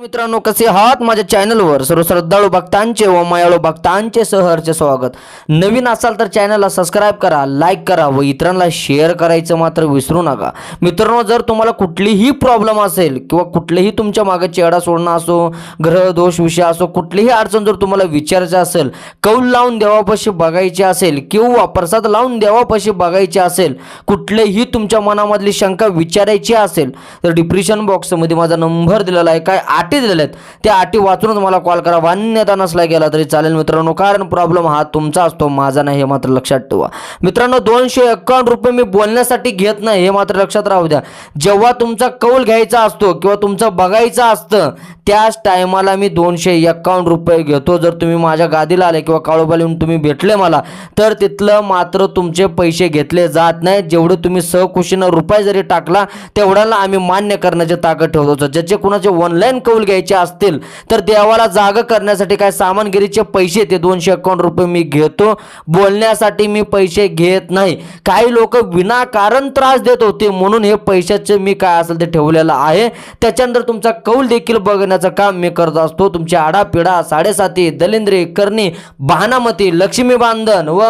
मित्रांनो कसे आहात? माझ्या चॅनलवर सर्व श्रद्धाळू भक्तांचे व मायाळू भक्तांचे सहर्ष स्वागत. नवीन असाल तर चॅनलला सबस्क्राईब करा लाईक करा व इतरांना शेअर करायचं मात्र विसरू नका. मित्रांनो जर तुम्हाला कुठलीही प्रॉब्लेम असेल किंवा कुठलेही तुमच्या मागे चेहरा सोडणं असो ग्रह दोष विषय असो कुठलीही अडचण जर तुम्हाला विचारायचं असेल कौल लावून देवापाशी बघायची असेल किंवा प्रसाद लावून देवापाशी बघायची असेल कुठलेही तुमच्या मनामधली शंका विचारायची असेल तर डिप्रेशन बॉक्समध्ये माझा नंबर दिलेला आहे. काय? अटी दिलेल्या आहेत त्या अटी वाचूनच मला कॉल करा. मान्यता नसला गेला तरी चालेल मित्रांनो. कारण प्रॉब्लेम हा तुमचा असतो. माझा नाही हे मात्र लक्षात ठेवा. मित्रांनो दोनशे एक्कावन्न रुपये मी बोलण्यासाठी घेत नाही. हे मात्र लक्षात राहू द्या. जेव्हा तुमचा कौल घ्यायचा असतो किंवा तुमचं बघायचं असतं त्याच टायमाला मी दोनशे एक्कावन्न रुपये घेतो. जर तुम्ही माझ्या गादीला आले किंवा काळोबाला येऊन तुम्ही भेटले मला तर तिथलं मात्र तुमचे पैसे घेतले जात नाहीत जेवढे तुम्ही सहकुशीनं रुपये जरी टाकला तेवढ्याला आम्ही मान्य करण्याची ताकद ठेवतो ज्याचे कुणाचे ऑनलाईन कौल घ्यायचे असतील तर देवाला जाग करण्यासाठी काय सामानगिरीचे पैसे ते दोनशे अकाउंट रुपये मी घेतो. बोलण्यासाठी मी पैसे घेत नाही. काही लोक विनाकारण त्रास देत होते. म्हणून हे पैशाचे मी काय असेल ते ठेवलेलं आहे. त्याच्यानंतर तुमचा कौल देखील बघण्याचं काम मी करत असतो. तुमची आडापिडा साडेसाती दलिंद्री करणी बहानामती लक्ष्मी बांधन व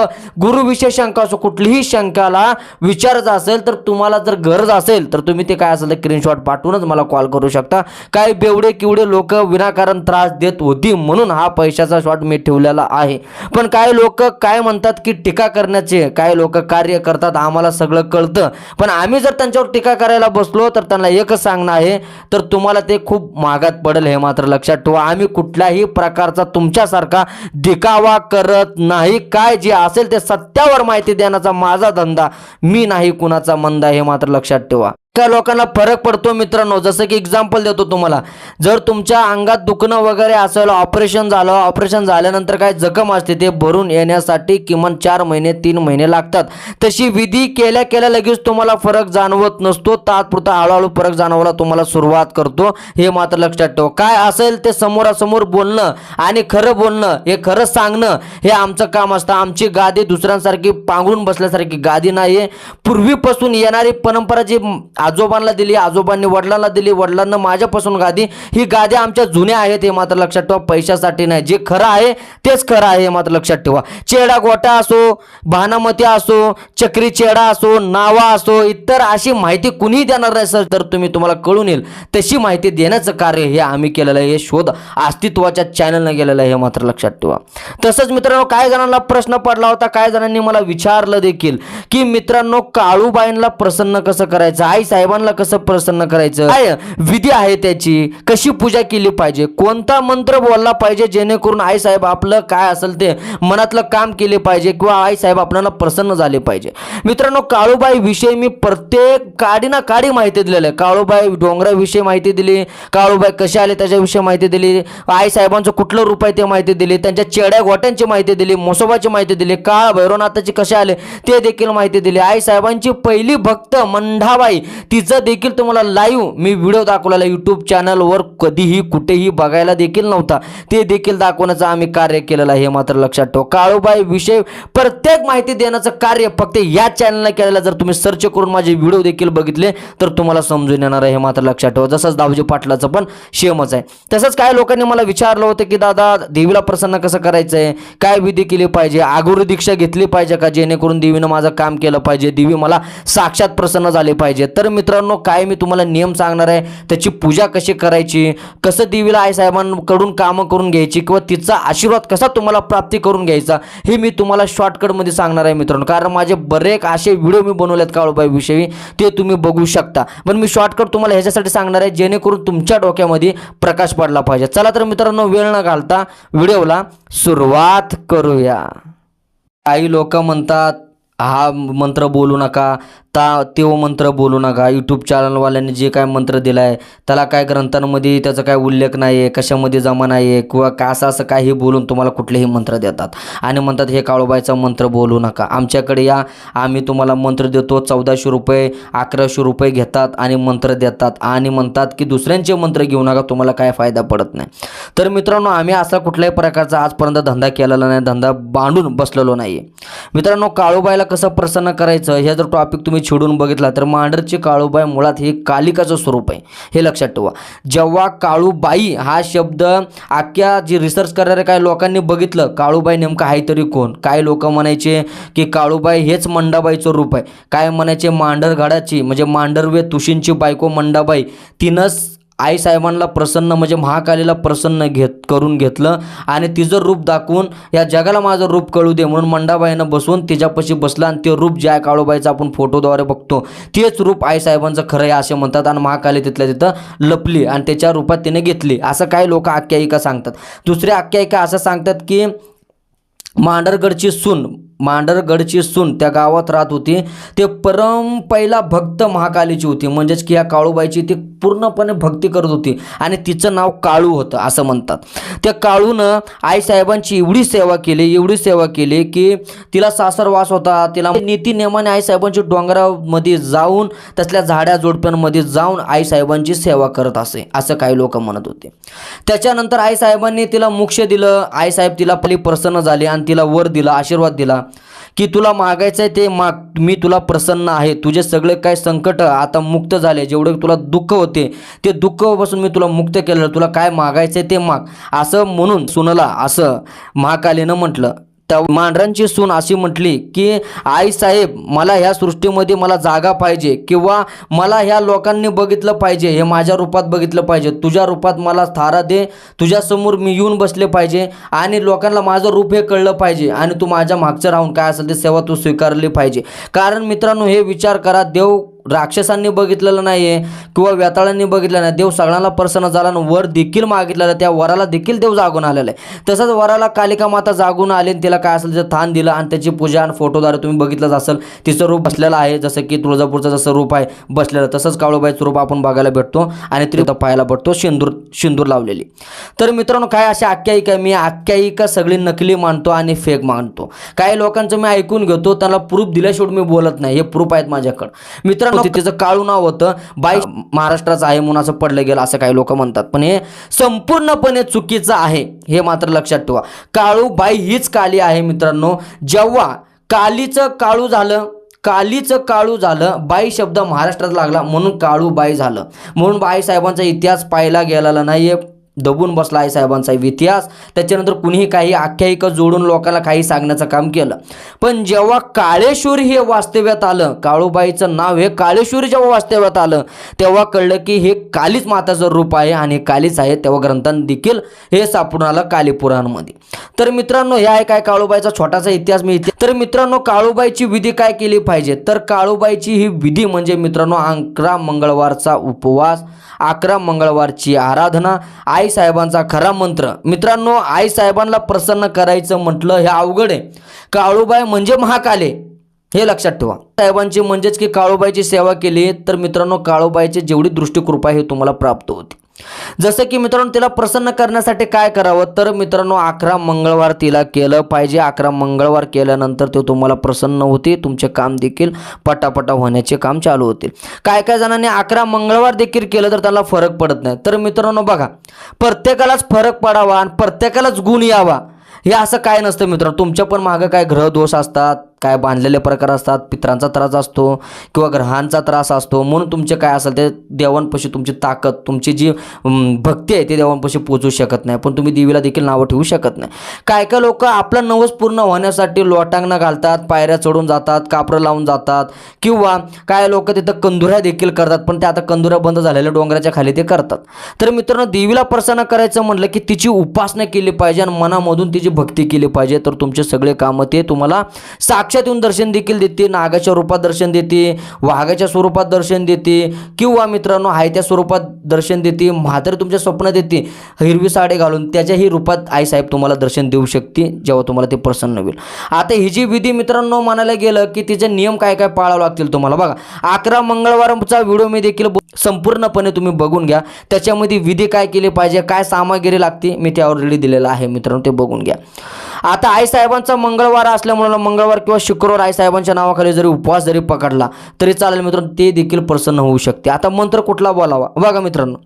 गुरुविषय शंका असो कुठलीही शंकाला विचारायचं असेल तर तुम्हाला जर गरज असेल तर तुम्ही ते काय असेल ते स्क्रीनशॉट पाठवूनच मला कॉल करू शकता. काही बेवडे केवढे लोक विनाकारण त्रास देत होती म्हणून हा पैशाचा शॉट मी ठेवलेला आहे. पण काही लोक काय म्हणतात की टीका करण्याचे काही लोक कार्य करतात आम्हाला सगळं कळतं. पण आम्ही जर त्यांच्यावर टीका करायला बसलो तर त्यांना एकच सांगणं आहे तर तुम्हाला ते खूप महागात पडेल हे मात्र लक्षात ठेवा. आम्ही कुठल्याही प्रकारचा तुमच्यासारखा दिखावा करत नाही. काय जे असेल ते सत्यावर माहिती देण्याचा माझा धंदा मी नाही कुणाचा मंदा हे मात्र लक्षात ठेवा. काय लोकांना फरक पडतो मित्रांनो. जसं की एक्झाम्पल देतो तुम्हाला. जर तुमच्या अंगात दुखणं वगैरे असेल ऑपरेशन झालं ऑपरेशन झाल्यानंतर काय जखम असते ते भरून येण्यासाठी किमान चार महिने तीन महिने लागतात. तशी विधी केल्या केल्या लगेच तुम्हाला फरक जाणवत नसतो. तात्पुरता हळूहळू फरक जाणवायला तुम्हाला सुरुवात करतो. हे मात्र लक्षात ठेव. काय असेल ते समोरासमोर बोलणं आणि खरं बोलणं हे खरं सांगणं हे आमचं काम असतं. आमची गादी दुसऱ्यांसारखी पांघरून बसल्यासारखी गादी नाही पूर्वीपासून येणारी परंपरा जी आजोबांना दिली आजोबांनी वडिलांना दिली वडिलांना माझ्यापासून गादी. ही गादी आमच्या जुन्या आहेत हे मात्र लक्षात ठेवा पैशासाठी नाही. जे खरं आहे तेच खरं आहे हे मात्र लक्षात ठेवा. चेडा गोटा असो भानामती असो चक्री चेडा असो नावा असो इतर अशी माहिती कुणीही देणार नाही सर तर तुम्ही तुम्हाला कळून येईल तशी माहिती देण्याचं कार्य हे आम्ही केलेलं आहे हे शोध अस्तित्वाच्या चॅनलनं केलेलं आहे हे मात्र लक्षात ठेवा. तसंच मित्रांनो काय जणांना प्रश्न पडला होता काय जणांनी मला विचारलं देखील की मित्रांनो काळूबाईंना प्रसन्न कसं करायचं? आई साहेबांना कसं प्रसन्न करायचं? काय विधी आहे त्याची? कशी पूजा केली पाहिजे? कोणता मंत्र बोलला पाहिजे जेणेकरून आई साहेब आपलं काय असेल ते मनातलं काम केले पाहिजे किंवा आई साहेब आपल्याला प्रसन्न झाले पाहिजे? मित्रांनो काळूबाई विषयी मी प्रत्येक काडी ना काडी माहिती दिलेलं आहे. काळूबाई डोंगराविषयी माहिती दिली. काळूबाई कसे आले त्याच्याविषयी माहिती दिली. आई साहेबांचं कुठलं रूप आहे ते माहिती दिली. त्यांच्या चेड्या गोट्यांची माहिती दिली. मोसोबाची माहिती दिली. काळ भैरवनाथाची कसे आले ते देखील माहिती दिली. आई साहेबांची पहिली भक्त मंढाबाई तिचा देखील तुम्हाला लाईव्ह मी व्हिडिओ दाखवलेला यूट्यूब चॅनलवर कधीही कुठेही बघायला देखील नव्हता. ते देखील दाखवण्याचं आम्ही कार्य केलेलं आहे हे मात्र लक्षात ठेवा. काळूबाई विषय प्रत्येक माहिती देण्याचं कार्य फक्त या चॅनलला केलेलं जर तुम्ही सर्च करून माझे व्हिडिओ देखील बघितले तर तुम्हाला समजून येणार आहे हे मात्र लक्षात ठेवा. जसंच दावजी पाटलाचं पण शेमच आहे. तसंच काय लोकांनी मला विचारलं होतं की दादा देवीला प्रसन्न कसं करायचं आहे काय विधी केली पाहिजे? आगोरी दीक्षा घेतली पाहिजे का? जेणेकरून देवीनं माझं काम केलं पाहिजे? देवी मला साक्षात प्रसन्न झाले पाहिजे. तर मित्रांनो काय मी तुम्हाला नियम सांगणार आहे त्याची पूजा कशी करायची कसं देवीला आई साहेबांकडून कामं करून घ्यायची किंवा तिचा आशीर्वाद कसा तुम्हाला प्राप्ती करून घ्यायचा हे मी तुम्हाला शॉर्टकटमध्ये सांगणार आहे मित्रांनो. कारण माझे बरेच असे व्हिडिओ मी बनवलेत काळूबाई विषयी ते तुम्ही बघू शकता. पण मी शॉर्टकट तुम्हाला ह्याच्यासाठी सांगणार आहे जेणेकरून तुमच्या डोक्यामध्ये प्रकाश पडला पाहिजे. चला तर मित्रांनो वेळ न घालता व्हिडिओला सुरुवात करूया. काही लोक म्हणतात हा मंत्र बोलू नका ता तो मंत्र बोलू नका. यूट्यूब चॅनलवाल्यांनी जे काय मंत्र दिला आहे त्याला काय ग्रंथांमध्ये त्याचा काय उल्लेख नाही आहे कशामध्ये जमा नाही आहे किंवा का असं असं काही बोलून तुम्हाला कुठलेही मंत्र देतात. आणि म्हणतात हे काळोबाईचा मंत्र बोलू नका. आमच्याकडे या. आम्ही तुम्हाला मंत्र देतो चौदाशे रुपये अकराशे रुपये घेतात आणि मंत्र देतात. आणि म्हणतात की दुसऱ्यांचे मंत्र घेऊ नका तुम्हाला काय फायदा पडत नाही. तर मित्रांनो आम्ही असा कुठल्याही प्रकारचा आजपर्यंत धंदा केलेला नाही धंदा बांधून बसलेलो नाही मित्रांनो काळूबाईला कसं प्रसन्न करायचं हे जर टॉपिक तुम्ही तुम्ही छिडून बघितला तर मांडरचे काळूबाई मुळात हे कालिकाचं स्वरूप आहे. हे लक्षात ठेवा. जेव्हा काळूबाई हा शब्द अख्ख्या जे रिसर्च करणाऱ्या काही लोकांनी बघितलं काळूबाई नेमकं आहे तरी कोण? काय लोक म्हणायचे की काळूबाई हेच मंडाबाईचं रूप आहे. काय म्हणायचे? मांढरगडाची म्हणजे मांडरवे तुशींची बायको मंडाबाई. तिनंच आईसाहेबांना प्रसन्न म्हणजे महाकालीला प्रसन्न घेत करून घेतलं. आणि तिचं रूप दाखवून या जगाला माझं रूप कळू दे म्हणून मंडाबाईनं बसवून तिच्यापाशी बसलं आणि ते रूप जे आहे काळूबाईचं आपण फोटोद्वारे बघतो. तेच रूप आईसाहेबांचं खरं आहे असे म्हणतात आणि महाकाली तिथल्या तिथं लपली आणि त्याच्या रूपात तिने घेतली. असं काही लोक आख्यायिका सांगतात. दुसरी आख्यायिका असं सांगतात की मांडरगडची सून मांडरगडची सून त्या गावात राहत होती. ते परम पहिला भक्त महाकालीची होती. म्हणजेच की या काळूबाईची ती पूर्णपणे भक्ती करत होती. आणि तिचं नाव काळू होतं असं म्हणतात. त्या काळूनं आईसाहेबांची एवढी सेवा केली एवढी सेवा केली की तिला सासरवास होता. तिला नीती नियमाने आईसाहेबांची डोंगरामध्ये जाऊन तसल्या झाड्या जोडप्यांमध्ये जाऊन आईसाहेबांची सेवा करत असे असं काही लोक म्हणत होते. त्याच्यानंतर आईसाहेबांनी तिला मोक्ष दिलं. आईसाहेब तिला पली प्रसन्न झाले आणि तिला वर दिला आशीर्वाद दिला. की तुला मागायचं आहे ते माग. मी तुला प्रसन्न आहे. तुझे सगळे काय संकट आता मुक्त झाले. जेवढे तुला दुःख होते ते दुःखपासून मी तुला मुक्त केलं. तुला काय मागायचं आहे ते माग. असं म्हणून सुनला असं महाकालीनं म्हटलं. त्या मांढरांची सून अशी म्हटली की आई साहेब मला ह्या सृष्टीमध्ये मला जागा पाहिजे किंवा मला ह्या लोकांनी बघितलं पाहिजे हे माझ्या रूपात बघितलं पाहिजे. तुझ्या रूपात मला थारा दे तुझ्यासमोर मी येऊन बसले पाहिजे आणि लोकांना माझं रूप हे कळलं पाहिजे आणि तू माझ्या मागचं राहून काय असेल ते सेवा तू स्वीकारली पाहिजे. कारण मित्रांनो हे विचार करा देव राक्षसांनी बघितलेलं नाही आहे किंवा व्यताळांनी बघितलं नाही. देव सगळ्यांना प्रसन्न झाला आणि वर देखील मागितलेलं त्या वराला देखील देव जागून आलेला आहे. तसंच वराला कालिका माता जागून आली आणि तिला काय असेल ते थान दिलं आणि त्याची पूजा आणि फोटोद्वारे तुम्ही बघितलंच असेल तिचं रूप बसलेलं आहे. जसं की तुळजापूरचं जसं रूप आहे बसलेलं. तसंच काळूबाईचं रूप आपण बघायला भेटतो आणि ती पाहायला भेटतो शेंदूर शेंदूर लावलेली. तर मित्रांनो काय अशी आख्यायिका मी आख्यायिका सगळी नकली मानतो आणि फेक मानतो. काही लोकांचं मी ऐकून घेतो त्याला प्रूफ दिल्याशिवाय मी बोलत नाही. हे प्रूफ आहेत माझ्याकडं. मित्र मित्रांनो तिचं काळू नाव होतं. बाई महाराष्ट्राचं आहे म्हणून असं पडलं गेलं असं काही लोक म्हणतात. पण हे संपूर्णपणे चुकीचं आहे हे मात्र लक्षात ठेवा. काळू बाई हीच काली आहे मित्रांनो. जेव्हा कालीचं काळू झालं कालीचं काळू झालं बाई शब्द महाराष्ट्रात लागला म्हणून काळू बाई झालं. म्हणून बाई साहेबांचा इतिहास पाहायला गेलेला नाही दबून बसला आहे साहेबांचा इतिहास. त्याच्यानंतर कुणीही काही आख्यायिका जोडून लोकांना काही सांगण्याचं काम केलं. पण जेव्हा काळेश्वरी हे वास्तव्यात आलं काळूबाईचं नाव हे काळेश्वरी जेव्हा वास्तव्यात आलं तेव्हा कळलं की हे कालीच माताचं रूप आहे आणि कालीच आहे. तेव्हा ग्रंथांत देखील हे सापडून आलं कालीपुराणमध्ये तर मित्रांनो हे आहे काय काळूबाईचा छोटासा इतिहास. मी तर मित्रांनो काळूबाईची विधी काय केली पाहिजे? तर काळूबाईची ही विधी म्हणजे मित्रांनो अकरा मंगळवारचा उपवास अकरा मंगळवारची आराधना आई साहेबांचा खरा मंत्र. मित्रांनो आई साहेबांना प्रसन्न करायचं म्हटलं हे अवघड आहे. काळूबाई म्हणजे महाकाले हे लक्षात ठेवा. साहेबांची म्हणजेच की काळूबाईची सेवा केली तर मित्रांनो काळूबाईची जेवढी दृष्टिकृपा आहे तुम्हाला प्राप्त होते. जसं की मित्रांनो तिला प्रसन्न करण्यासाठी काय करावं? तर मित्रांनो अकरा मंगळवार तिला केलं पाहिजे. अकरा मंगळवार केल्यानंतर ते तुम्हाला प्रसन्न होते तुमचे काम देखील पटापटा होण्याचे काम चालू होतील. काय काय जणांनी अकरा मंगळवार देखील केलं तर त्याला फरक पडत नाही. तर मित्रांनो बघा प्रत्येकालाच फरक पडावा आणि प्रत्येकालाच गुण यावा. हे असं काय नसतं मित्रांनो. तुमच्या पण मागं काय ग्रह दोष असतात काय बांधलेले प्रकार असतात पित्रांचा त्रास असतो किंवा ग्रहांचा त्रास असतो म्हणून तुमचे काय असेल ते देवांपाशी तुमची ताकद तुमची जी भक्ती आहे ते देवांपाशी पोचू शकत नाही. पण तुम्ही देवीला देखील नावं ठेवू शकत नाही. काय काय लोक आपला नवस पूर्ण होण्यासाठी लोटांगणं घालतात पायऱ्या चढून जातात कापरं लावून जातात किंवा काय लोक तिथं कंदुऱ्या देखील करतात पण ते आता कंदुऱ्या बंद झालेल्या डोंगराच्या खाली ते करतात. तर मित्रांनो देवीला प्रसन्न करायचं म्हटलं की तिची उपासना केली पाहिजे आणि मनामधून तिची भक्ती केली पाहिजे. तर तुमचे सगळे कामं ते तुम्हाला साक्षात येऊन दर्शन देखील देते नागाच्या रूपात दर्शन देते वाघाच्या स्वरूपात दर्शन देते किंवा मित्रांनो हायत्या स्वरूपात दर्शन देते म्हातारी तुमच्या स्वप्नात येते हिरवी साडी घालून त्याच्याही रूपात आई साहेब तुम्हाला दर्शन देऊ शकते जेव्हा तुम्हाला ते प्रसन्न होईल. आता ही जी विधी मित्रांनो म्हणायला गेलं की तिचे नियम काय काय पाळावे लागतील तुम्हाला बघा. अकरा मंगळवारचा व्हिडिओ मी देखील संपूर्णपणे तुम्ही बघून घ्या. त्याच्यामध्ये विधी काय केली पाहिजे काय सामग्री लागते मी ते ऑलरेडी दिलेलं आहे मित्रांनो ते बघून घ्या. आता आई साहेबांचा मंगळवार असल्यामुळे मंगळवार किंवा शुक्रवार आई साहेबांच्या नावाखाली जरी उपवास जरी पकडला तरी चालेल मित्रांनो ते देखील प्रसन्न होऊ शकते. आता मंत्र कुठला बोलावा? बघा मित्रांनो.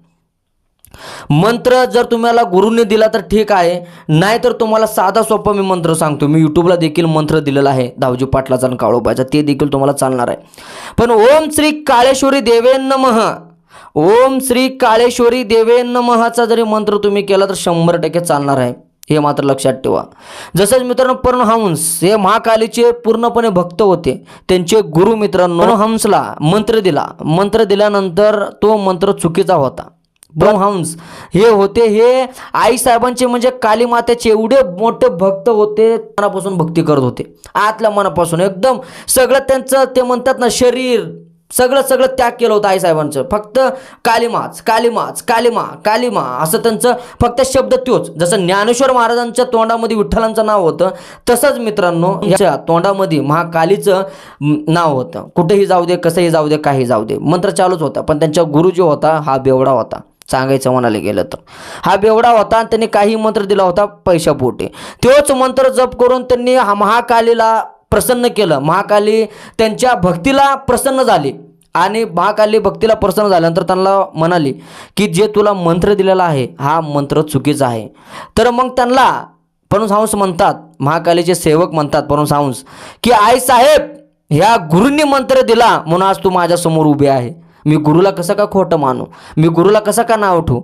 मंत्र जर तुम्हाला गुरुने दिला तर ठीक आहे नाही तर तुम्हाला साधा सोपा मी मंत्र सांगतो. मी यूट्यूबला देखील मंत्र दिलेला आहे दावजी पाटलाचा आणि काळोबाचा ते देखील तुम्हाला चालणार आहे. पण ओम श्री काळेश्वरी देवेन मह ओम श्री काळेश्वरी देवेन महाचा जरी मंत्र तुम्ही केला तर शंभर टक्के चालणार आहे. हे मात्र लक्षात ठेवा. जसंच मित्रांनो परमहंस हे महाकालीचे पूर्णपणे भक्त होते. त्यांचे गुरु मित्रांनो परमहंसला मंत्र दिला. मंत्र दिल्यानंतर तो मंत्र चुकीचा होता. ब्रह्महंस हे होते हे आईसाहेबांचे म्हणजे काली मातेचे एवढे मोठे भक्त होते मनापासून भक्ती करत होते. आतल्या मनापासून एकदम सगळं त्यांचं ते म्हणतात ना शरीर सगळं सगळं त्याग केलं होतं आईसाहेबांचं. फक्त कालिमाच कालिमाच कालिमा कालिमा असं त्यांचं फक्त शब्द त्योच जसं ज्ञानेश्वर महाराजांच्या तोंडामध्ये विठ्ठलांचं नाव होतं तसंच मित्रांनो याच्या तोंडामध्ये महाकालीचं नाव होतं. कुठेही जाऊ दे कसंही जाऊ दे काही जाऊ दे. मंत्र चालूच होता पण त्यांचा गुरु जो होता हा बेवडा होता. सांगायचं म्हणाले गेलं तर. हा बेवडा होता आणि त्यांनी काही मंत्र दिला होता पैशापोटी. तोच मंत्र जप करून त्यांनी हा महाकालीला प्रसन्न केलं. महाकाली त्यांच्या भक्तीला प्रसन्न झाली. आणि महाकाली भक्तीला प्रसन्न झाल्यानंतर त्यांना म्हणाली की जे तुला मंत्र दिलेला आहे हा मंत्र चुकीचा आहे. तर मग त्यांना परमहंस म्हणतात महाकालीचे सेवक म्हणतात परमहंस की आई साहेब ह्या गुरूंनी मंत्र दिला म्हणून आज तू माझ्यासमोर उभे आहे. मी गुरुला कसं का खोटं मानू? मी गुरुला कसं का नाव ठेवू?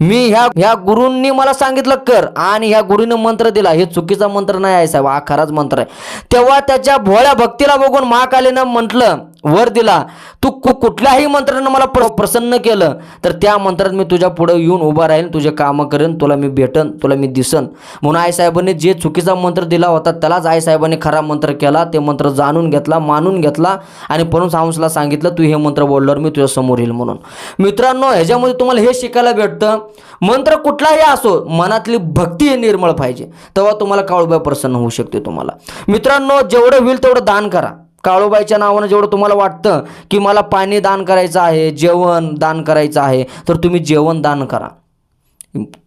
मी ह्या ह्या गुरूंनी मला सांगितलं कर. आणि ह्या गुरुने मंत्र दिला. हे चुकीचा मंत्र नाही आहे साहेब. हा खराच मंत्र आहे. तेव्हा त्याच्या भोळ्या भक्तीला बघून महाकालीनं म्हटलं वर दिला. तू कु कुठल्याही मंत्रानं मला प्र प्रसन्न केलं तर त्या मंत्रात मी तुझ्या पुढं येऊन उभा राहीन तुझे कामं करेन तुला मी भेटन तुला मी दिसन. म्हणून आईसाहेबांनी जे चुकीचा मंत्र दिला होता त्यालाच आईसाहेबांनी खरा मंत्र केला ते मंत्र जाणून घेतला मानून घेतला आणि परम साऊंसला सांगितलं तू हे मंत्र बोलल्यावर मी तुझ्या समोर येईल म्हणून. मित्रांनो ह्याच्यामध्ये तुम्हाला हे शिकायला भेटतं मंत्र कुठलाही असो मनातली भक्ती हे निर्मळ पाहिजे. तेव्हा तुम्हाला काळूबाई प्रसन्न होऊ शकते तुम्हाला. मित्रांनो जेवढं होईल तेवढं दान करा. काळूबाईच्या नावानं जेवढं तुम्हाला वाटतं की मला पाणी दान करायचं आहे जेवण दान करायचं आहे तर तुम्ही जेवण दान करा.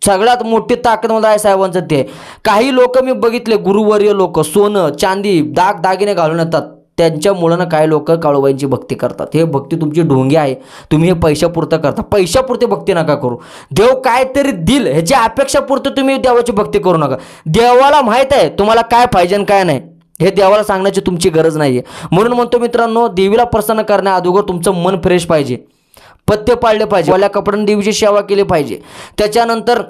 सगळ्यात मोठी ताकद मला आहे साहेबांचं ते. काही लोक मी बघितले गुरुवर्य लोक सोनं चांदी दाग दागिने घालून येतात. त्यांच्यामुळं ना काही लोक काळूबाईंची भक्ती करतात? हे भक्ती तुमची ढोंगी आहे. तुम्ही हे पैशापुरतं करता. पैशापुरती भक्ती नका करू. देव काहीतरी दिल ह्याची अपेक्षापुरतं तुम्ही देवाची भक्ती करू नका. देवाला माहीत आहे तुम्हाला काय पाहिजे आणि काय नाही. हे देवाला सांगण्याची तुमची गरज नाही आहे म्हणून म्हणतो मित्रांनो देवीला प्रसन्न करण्या अगोदर तुमचं मन फ्रेश पाहिजे. पत्ते पाळले पाहिजे. वाल्या कपड्याने देवीची सेवा केली पाहिजे. त्याच्यानंतर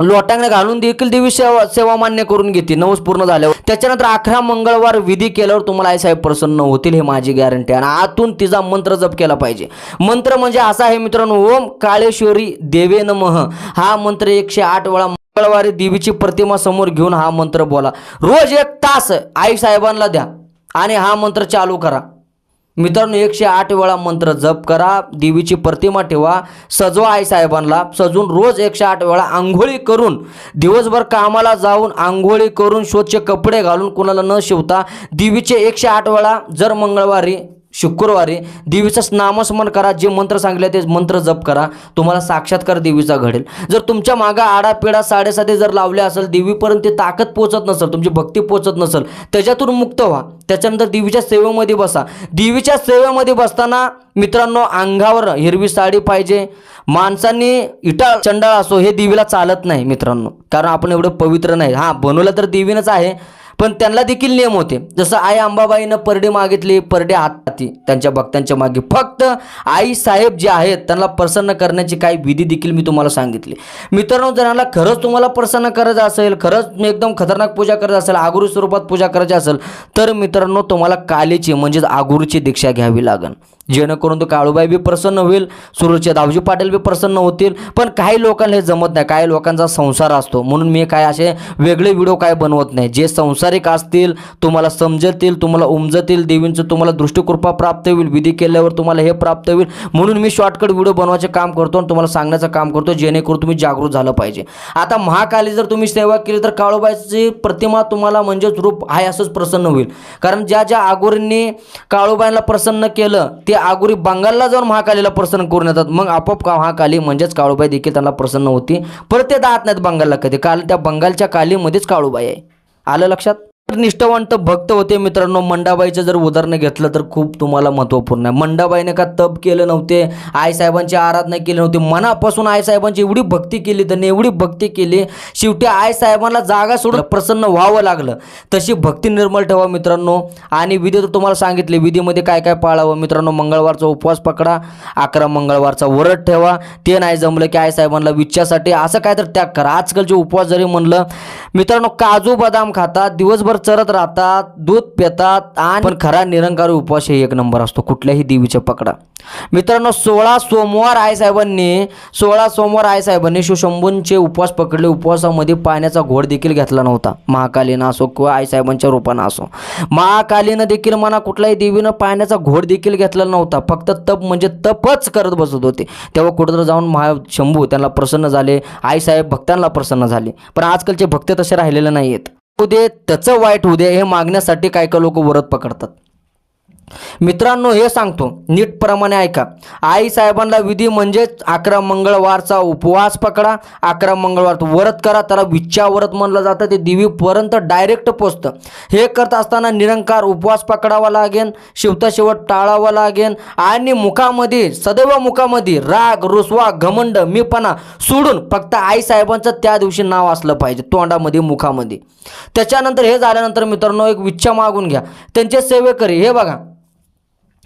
लोटांगणे घालून देखील देवी सेवा सेवा मान्य करून घेते. नवस पूर्ण झाल्यावर. त्याच्यानंतर अकरा मंगळवार विधी केल्यावर तुम्हाला आई साहेब प्रसन्न होतील हे माझी गॅरंटी आहे. आणि आतून तिचा मंत्र जप केला पाहिजे. मंत्र म्हणजे असा आहे मित्रांनो ओम काळेश्वरी देवे नमः. हा मंत्र एकशे आठ वेळा मंगळवारी देवीची प्रतिमा समोर घेऊन हा मंत्र बोला. रोज एक तास आई साहेबांना द्या आणि हा मंत्र चालू करा. मित्रांनो एकशे आठ वेळा मंत्र जप करा देवीची प्रतिमा ठेवा सजवा आई साहेबांना. सजून रोज एकशे आठ वेळा आंघोळी करून दिवसभर कामाला जाऊन आंघोळी करून स्वच्छ कपडे घालून कुणाला न शिवता देवीचे एकशे आठ वेळा जर मंगळवारी शुक्रवारी देवीचं नामस्मरण करा जे मंत्र सांगले ते मंत्र जप करा. तुम्हाला साक्षात्कार देवीचा घडेल. जर तुमच्या मागा आडापिडा साडेसाती जर लावले असेल देवीपर्यंत ती ताकद पोचत नसेल तुमची भक्ती पोचत नसेल त्याच्यातून मुक्त व्हा. त्याच्यानंतर देवीच्या सेवेमध्ये बसा. देवीच्या सेवेमध्ये बसताना मित्रांनो अंगावर हिरवी साडी पाहिजे. माणसांनी इटा चंडाळ असो हे देवीला चालत नाही मित्रांनो. कारण आपण एवढं पवित्र नाही. हां बनवलं तर देवीनंच आहे. पण त्यांना देखील नियम होते. जसं आई अंबाबाईनं परडे मागितली परडे हाती. त्यांच्या भक्तांच्या मागे फक्त आई साहेब जे आहेत त्यांना प्रसन्न करण्याची काही विधी देखील मी तुम्हाला सांगितली. मित्रांनो जणांना खरंच तुम्हाला प्रसन्न करायचं असेल खरंच एकदम खतरनाक पूजा करायचं असेल आगुरी स्वरूपात पूजा करायची असेल तर मित्रांनो तुम्हाला कालीची म्हणजेच आगुरीची दीक्षा घ्यावी लागेल. जेणेकरून तो काळूबाई बी प्रसन्न होईल सुरूचे दावजी पाटील बी प्रसन्न होतील. पण काही लोकांना हे जमत नाही काही लोकांचा संसार असतो. म्हणून मी काय असे वेगळे व्हिडिओ काय बनवत नाही. जे संसारिक असतील तुम्हाला समजतील तुम्हाला उमजतील देवींचं तुम्हाला दृष्टिकृपा प्राप्त होईल विधी केल्यावर तुम्हाला हे प्राप्त होईल. म्हणून मी शॉर्टकट व्हिडिओ बनवायचे काम करतो आणि तुम्हाला सांगण्याचं काम करतो जेणेकरून तुम्ही जागृत झालं पाहिजे. आता महाकाली जर तुम्ही सेवा केली तर काळूबाईची प्रतिमा तुम्हाला म्हणजेच रूप आहे असंच प्रसन्न होईल. कारण ज्या ज्या आगोरींनी काळूबाईला प्रसन्न केलं ते आगोरी बंगालला जाऊन महाकालीला प्रसन्न करून येतात. मग आपोआप महाकाली म्हणजेच काळूबाई देखील त्यांना प्रसन्न होती. परत ते दात नाहीत बंगालला कधी? काल त्या बंगालच्या कालीमध्येच काळूबाई आहे. आलं लक्षात? निष्ठावंत भक्त होते मित्रांनो. मंडाबाईचं जर उदाहरण घेतलं तर खूप तुम्हाला महत्त्वपूर्ण आहे. मंडाबाईने का तप केलं नव्हते? आईसाहेबांची आराधना केली नव्हती. मनापासून आईसाहेबांची एवढी भक्ती केली त्यांनी एवढी भक्ती केली. शेवटी आईसाहेबांना जागा सोडून प्रसन्न व्हावं लागलं. तशी भक्ती निर्मळ ठेवा मित्रांनो. आणि विधी तर तुम्हाला सांगितले. विधीमध्ये काय काय पाळावं? मित्रांनो मंगळवारचा उपवास पकडा. अकरा मंगळवारचा वरद ठेवा. ते नाही जमलं की आईसाहेबांना विच्छासाठी असं काय तर त्याग करा. आजकालचे उपवास जरी म्हणलं मित्रांनो काजू बदाम खातात दिवसभर चरत राहतात दूध पितात आणि पण खरा निरंकारी उपवास हे एक नंबर असतो कुठल्याही देवीच्या पकडा. मित्रांनो सोळा सोमवार आईसाहेबांनी सोळा सोमवार आईसाहेबांनी शिवशंभूंचे उपवास पकडले. उपवासामध्ये पाण्याचा घोड देखील घेतला नव्हता. महाकालीनं असो किंवा आईसाहेबांच्या रूपानं असो. महाकालीनं देखील म्हणा कुठल्याही देवीनं पाण्याचा घोड देखील घेतला नव्हता. फक्त तप म्हणजे तपच करत बसत होते. तेव्हा कुठंतरी जाऊन महा शंभू त्यांना प्रसन्न झाले. आईसाहेब भक्तांना प्रसन्न झाले. पण आजकालचे भक्त तसे राहिलेले नाही आहेत उदे त्याचं वाईट होऊ दे हे मागण्यासाठी काय काय लोक वरत पकडतात. मित्रांनो हे सांगतो. नीटप्रमाणे ऐका. आई साहेबांना विधी म्हणजेच अकरा मंगळवारचा उपवास पकडा. अकरा मंगळवार व्रत करा. त्याला विच्छा व्रत म्हणलं जातं. ते देवीपर्यंत डायरेक्ट पोचतं. हे करत असताना निरंकार उपवास पकडावा लागेल शिवता शेवट टाळावा लागेल आणि मुखामध्ये सदैव मुखामध्ये राग रुसवा घमंड मीपणा सोडून फक्त आई साहेबांचं त्या दिवशी नाव असलं पाहिजे. तोंडामध्ये मुखामध्ये. त्याच्यानंतर हे झाल्यानंतर मित्रांनो एक विच्छा मागून घ्या. त्यांचे सेवेकरी हे बघा.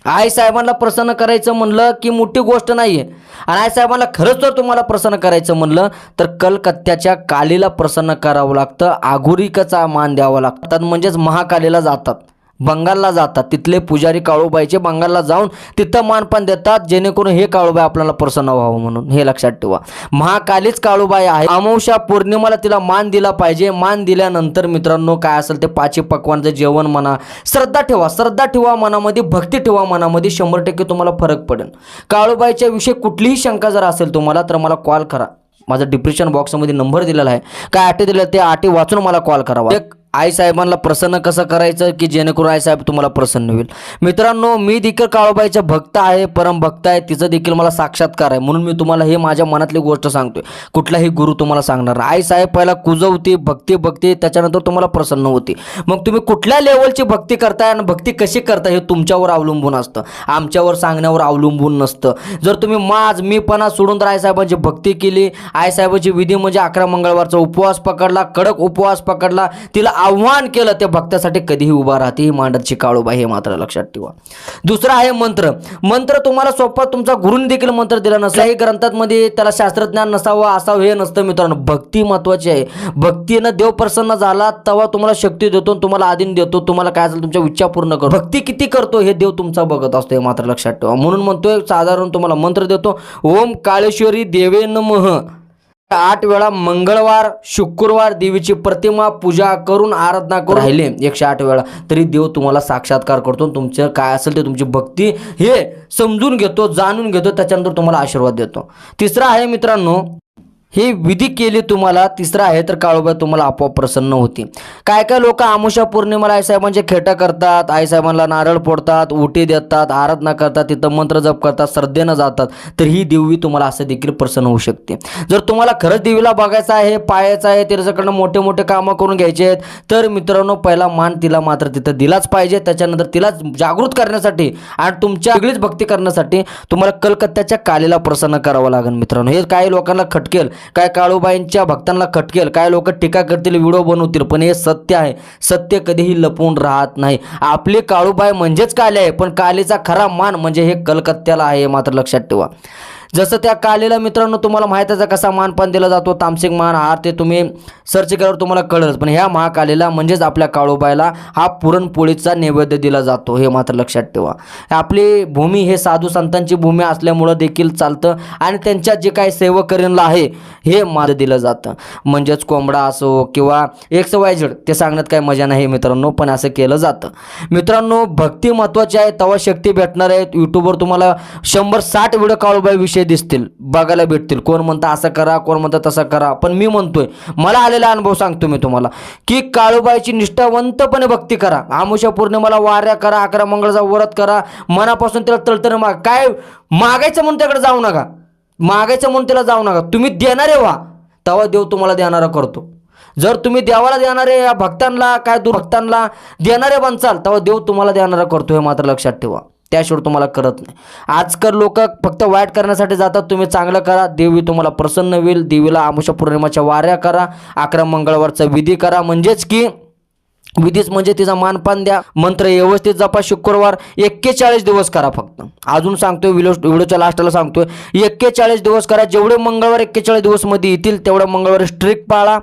आई साहेबांना प्रसन्न करायचं म्हणलं की मोठी गोष्ट नाही आहे आणि आई साहेबांना खरंच जर तुम्हाला प्रसन्न करायचं म्हणलं तर कलकत्त्याच्या कालीला प्रसन्न करावं लागतं आघुरिकाचा मान द्यावा लागतात म्हणजेच महाकालीला जातात. बंगालला जातात. तिथले पुजारी काळूबाईचे बंगालला जाऊन तिथं मानपान देतात जेणेकरून हे काळूबाई आपल्याला प्रसन्न व्हावं म्हणून. हे लक्षात ठेवा. महाकालीच काळूबाई आहे. अमावश्या पौर्णिमाला तिला मान दिला पाहिजे. मान दिल्यानंतर मित्रांनो काय असेल ते पाचवी पक्वानचं जेवण म्हणा. श्रद्धा ठेवा. श्रद्धा ठेवा मनामध्ये. भक्ती ठेवा मनामध्ये. शंभर टक्के तुम्हाला फरक पडेल. काळूबाईच्या विषयी कुठलीही शंका जर असेल तुम्हाला तर मला कॉल करा. माझा डिप्रेशन बॉक्समध्ये नंबर दिलेला आहे. काय अटी दिलं ते आटे वाचून मला कॉल करावा एक आई साहेबांना प्रसन्न कसं करायचं की जेणेकरून आई साहेब तुम्हाला प्रसन्न होईल? मित्रांनो मी देखील काळोबाईचा भक्त आहे परम भक्त आहे तिचं देखील मला साक्षात्कार आहे. म्हणून मी तुम्हाला हे माझ्या मनातली गोष्ट सांगतोय. कुठलाही गुरु तुम्हाला सांगणार आईसाहेब आई साहेब पहिला कुजवते भक्ती भक्ती त्याच्यानंतर तुम्हाला प्रसन्न होती. मग तुम्ही कुठल्या लेवलची भक्ती करताय आणि भक्ती कशी करताय हे तुमच्यावर अवलंबून असतं. आमच्यावर सांगण्यावर अवलंबून नसतं. जर तुम्ही माझ मीपणा सोडून तर आईसाहेबांची भक्ती केली आईसाहेबाची विधी म्हणजे अकरा मंगळवारचा उपवास पकडला कडक उपवास पकडला तिला आव्हान केलं त्या भक्तासाठी कधीही उभा राहते. ही मांडतची काळोबा हे मात्र लक्षात ठेवा. दुसरा आहे मंत्र. मंत्र तुम्हाला सोपा तुमचा गुरुने देखील मंत्र दिला नसला काही ग्रंथांमध्ये त्याला शास्त्रज्ञान नसावं असावं हे नसतं मित्रांनो. भक्ती महत्वाची आहे. भक्तीनं देव प्रसन्न झाला तेव्हा तुम्हाला शक्ती देतो आणि तुम्हाला आधीन देतो तुम्हाला काय असेल तुमच्या इच्छा पूर्ण करतो. भक्ती किती करतो हे देव तुमचा बघत असतो हे मात्र लक्षात ठेवा. म्हणून म्हणतोय साधारण तुम्हाला मंत्र देतो. ओम काळेश्वरी देवे नमः. आठ वेळा मंगळवार शुक्रवार देवीची प्रतिमा पूजा करून आराधना करून राहिले. एकशे आठ वेळा. तरी देव तुम्हाला साक्षात्कार करतो तुमचं काय असेल ते तुमची भक्ती हे समजून घेतो जाणून घेतो त्याच्यानंतर तुम्हाला आशीर्वाद देतो. तिसरा आहे मित्रांनो ही विधी केली तुम्हाला तिसरा आहे तर काळोबाई तुम्हाला आपोआप प्रसन्न होती काय काय लोक आमुषा पौर्णिमेला आईसाहेबांचे खेटा करतात आईसाहेबांना नारळ फोडतात उटी देतात आराधना करतात तिथं मंत्र जप करतात श्रद्धेनं जातात तर ही देवी तुम्हाला असं देखील प्रसन्न होऊ शकते. जर तुम्हाला खरंच देवीला बघायचं आहे पाहायचं आहे तिच्याकडनं मोठे मोठे कामं करून घ्यायचे आहेत तर मित्रांनो पहिला मान तिला मात्र तिथं दिलाच पाहिजे. त्याच्यानंतर तिला जागृत करण्यासाठी आणि तुमच्या वेगळीच भक्ती करण्यासाठी तुम्हाला कलकत्त्याच्या कालीला प्रसन्न करावं लागेल मित्रांनो. हे काही लोकांना खटकेल काय काळूबाईंच्या भक्तांना खटकेल काय लोक टीका करतील व्हिडिओ बनवतील पण हे सत्य आहे. सत्य कधीही लपवून राहत नाही. आपली काळूबाई म्हणजेच काले आहे पण कालीचा खरा मान म्हणजे हे कलकत्त्याला आहे हे मात्र लक्षात ठेवा. जसं त्या कालीला मित्रांनो तुम्हाला माहितीचा कसा मानपान दिला जातो. तामसिक मान हार ते तुम्ही सर्च केल्यावर तुम्हाला कळलंच. पण ह्या महाकालीला म्हणजेच आपल्या काळोबायला हा पुरणपोळीचा नैवेद्य दिला जातो. हे मात्र लक्षात ठेवा. आपली भूमी हे साधू संतांची भूमी असल्यामुळं देखील चालतं आणि त्यांच्या जे काही सेवकरीला आहे हे मार दिलं जातं. म्हणजेच कोंबडा असो किंवा एक्स वाय झेड ते सांगण्यात काही मजा नाही मित्रांनो पण असं केलं जातं. मित्रांनो भक्ती महत्त्वाची आहे तेव्हा शक्ती भेटणार आहेत यूट्यूबवर तुम्हाला शंभर साठ व्हिडिओ काळोबाई विषय दिसतील बघायला भेटतील. कोण म्हणतं असं करा कोण म्हणतं तसं करा. पण मी म्हणतोय मला आलेला अनुभव सांगतो मी तुम्हाला की काळूबाईची निष्ठावंतपणे भक्ती करा. आमुषा पौर्णिमाला वाऱ्या करा अकरा मंगळचा व्रत करा. मनापासून त्याला तळतळ माग. काय? मागायचं म्हणून त्याकडे जाऊ नका. मागायचं म्हणून त्याला जाऊ नका. तुम्ही देणारे व्हा. तेव्हा देव तुम्हाला देणारा करतो. जर तुम्ही देवाला देणारे या भक्तांना काय दुर्भक्तांना देणारे बनचाल तेव्हा देव तुम्हाला देणारा करतो हे मात्र लक्षात ठेवा. त्याशिवाय तुम्हाला करत नाही. आजकाल लोक फक्त वाईट करण्यासाठी जातात. तुम्ही चांगलं करा. देवी तुम्हाला प्रसन्न होईल. देवीला आमुषा पौर्णिमाच्या वाऱ्या करा. अकरा मंगळवारचा विधी करा. म्हणजेच की विधीच म्हणजे तिचा मानपान द्या. मंत्र व्यवस्थित जपा. शुक्रवार एक्केचाळीस दिवस करा फक्त. अजून सांगतोय व्हिडिओ व्हिडिओच्या लास्टला सांगतोय एक्केचाळीस दिवस करा. जेवढे मंगळवार एक्केचाळीस दिवसमध्ये येतील तेवढ्या मंगळवार स्ट्रिक पाळा.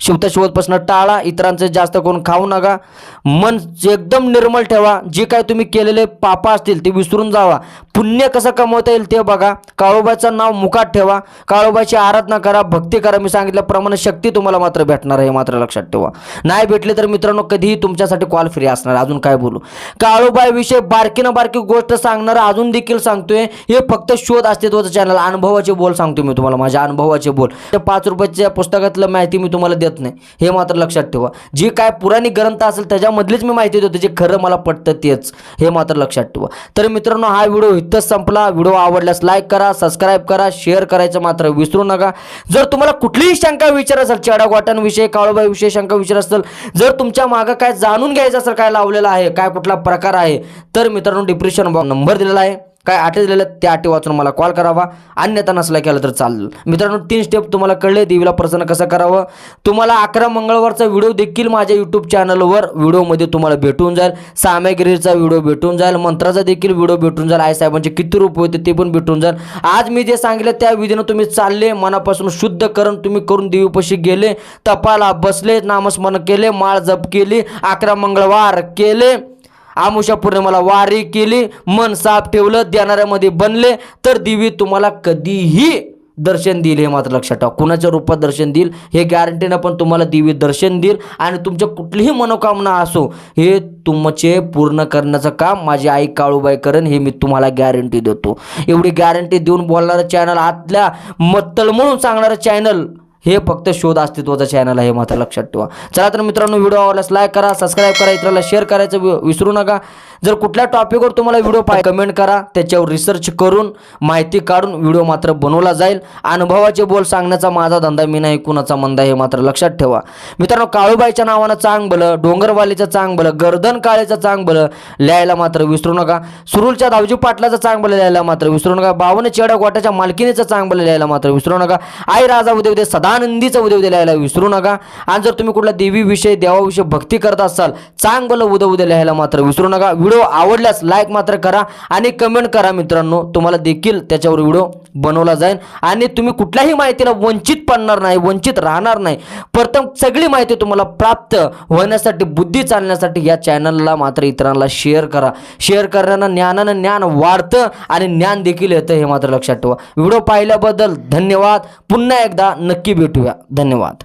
शिवता शिवतपासून टाळा इतरांचं जास्त करून खाऊ नका. मन एकदम निर्मल ठेवा. जे काय तुम्ही केलेले पापा असतील ते विसरून जावा. पुण्य कसं कमवता येईल ते बघा. काळोबाचं नाव मुखात ठेवा. काळोबाची आराधना करा. भक्ती करा. मी सांगितल्याप्रमाणे शक्ती तुम्हाला मात्र भेटणार आहे हे मात्र लक्षात ठेवा. नाही भेटले तर मित्रांनो कधीही तुमच्यासाठी कॉल फ्री असणार अजून काय बोलू? काळोबाविषयी बारकी ना बारकी गोष्ट सांगणार अजून देखील सांगतोय. हे फक्त शोध अस्तित्वाचं चॅनल अनुभवाचे बोल सांगतो मी तुम्हाला. माझ्या अनुभवाचे बोल. त्या पाच रुपयाच्या पुस्तकातलं माहिती मी तुम्हाला देत. नाही. हे मात्र लक्षात ठेवा. जी काय पुराणिक ग्रंथ असेल त्याच्यामधलीच मी माहिती देतो जे खरं मला पटतं तेच. हे मात्र लक्षात ठेवा. तर मित्रांनो हा व्हिडिओ इथंच संपला. व्हिडिओ आवडल्यास लाईक करा सबस्क्राईब करा शेअर करायचं मात्र विसरू नका. जर तुम्हाला कुठलीही शंका विचार असेल चेडा वाटांविषयी काळोबाईविषयी शंका विचार असेल जर तुमच्या मागं काय जाणून घ्यायचं असेल काय लावलेलं आहे काय कुठला प्रकार आहे तर मित्रांनो डिप्रेशन नंबर दिलेला आहे. काय आटे दिलेलं त्या आटे वाचून मला कॉल करावा. अन्यथा नसला केला तर चालेल. मित्रांनो तीन स्टेप तुम्हाला कळले देवीला प्रसन्न कसं करावं? तुम्हाला अकरा मंगळवारचा व्हिडिओ देखील माझ्या यूट्यूब चॅनलवर व्हिडिओमध्ये तुम्हाला भेटून जाईल. सामग्रीचा व्हिडिओ भेटून जाईल. मंत्राचा देखील व्हिडिओ भेटून जाईल. आई साहेबांचे किती रूप होते ते पण भेटून जाईल. आज मी जे सांगितलं त्या विधीनं तुम्ही चालले मनापासून शुद्ध करून तुम्ही करून देवीपाशी गेले तपाला बसले नामस्मरण केले माळ जप केली अकरा मंगळवार केले. आमुषा पौर्णिमाला वारी केली मन साफ ठेवलं देणाऱ्यामध्ये बनले तर देवी तुम्हाला कधीही दर्शन देईल हे मात्र लक्षात ठेवा. कुणाच्या रूपात दर्शन देईल हे गॅरंटीनं पण तुम्हाला देवी दर्शन देईल आणि तुमच्या कुठलीही मनोकामना असो हे तुमचे पूर्ण करण्याचं काम माझी आई काळूबाई करण हे मी तुम्हाला गॅरंटी देतो. एवढी गॅरंटी देऊन बोलणारं चॅनल आतल्या मत्तल म्हणून सांगणारं चॅनल हे फक्त शोध अस्तित्वाचं चॅनल आहे हे मात्र लक्षात ठेवा. चला तर मित्रांनो व्हिडिओ आवडल्यास लाईक करा सबस्क्राईब करा इतरांना शेअर करायचं वि- विसरू नका. जर कुठल्या टॉपिकवर तुम्हाला व्हिडिओ पाहिजे कमेंट करा त्याच्यावर रिसर्च करून माहिती काढून व्हिडिओ मात्र बनवला जाईल. अनुभवाचे बोल सांगण्याचा माझा धंदा मी नाही कुणाचा मंदा हे मात्र लक्षात ठेवा. मित्रांनो काळूबाईच्या नावानं चांग भलं डोंगरवालीचं चांग भलं गर्दन काळेचं चांग भलं लिहायला मात्र विसरू नका. सुरुलच्या दावजी पाटलाचं चांग भलं लिहायला मात्र विसरू नका. बावन चेडा गोट्याच्या मालकिनीचं चांग भलं लिहायला मात्र विसरू नका. आई राजा उद्या उद्या सदानंदीचं उद्या उद्या लिहायला विसरू नका. आणि जर तुम्ही कुठल्या देवीविषयी देवाविषयी भक्ती करत असाल चांग भलं उद्या उद्या लिहायला मात्र विसरू नका. व्हिडिओ आवडल्यास लाईक मात्र करा आणि कमेंट करा मित्रांनो. तुम्हाला देखील त्याच्यावर व्हिडिओ बनवला जाईल. आणि तुम्ही कुठल्याही माहितीला वंचित पडणार नाही वंचित राहणार नाही. प्रथम सगळी माहिती तुम्हाला प्राप्त होण्यासाठी बुद्धी चालण्यासाठी या चॅनलला मात्र इतरांना शेअर करा. शेअर करण्यानं ज्ञानानं ज्ञान वाढतं आणि ज्ञान देखील येतं हे मात्र लक्षात ठेवा. व्हिडिओ पाहिल्याबद्दल धन्यवाद. पुन्हा एकदा नक्की भेटूया. धन्यवाद.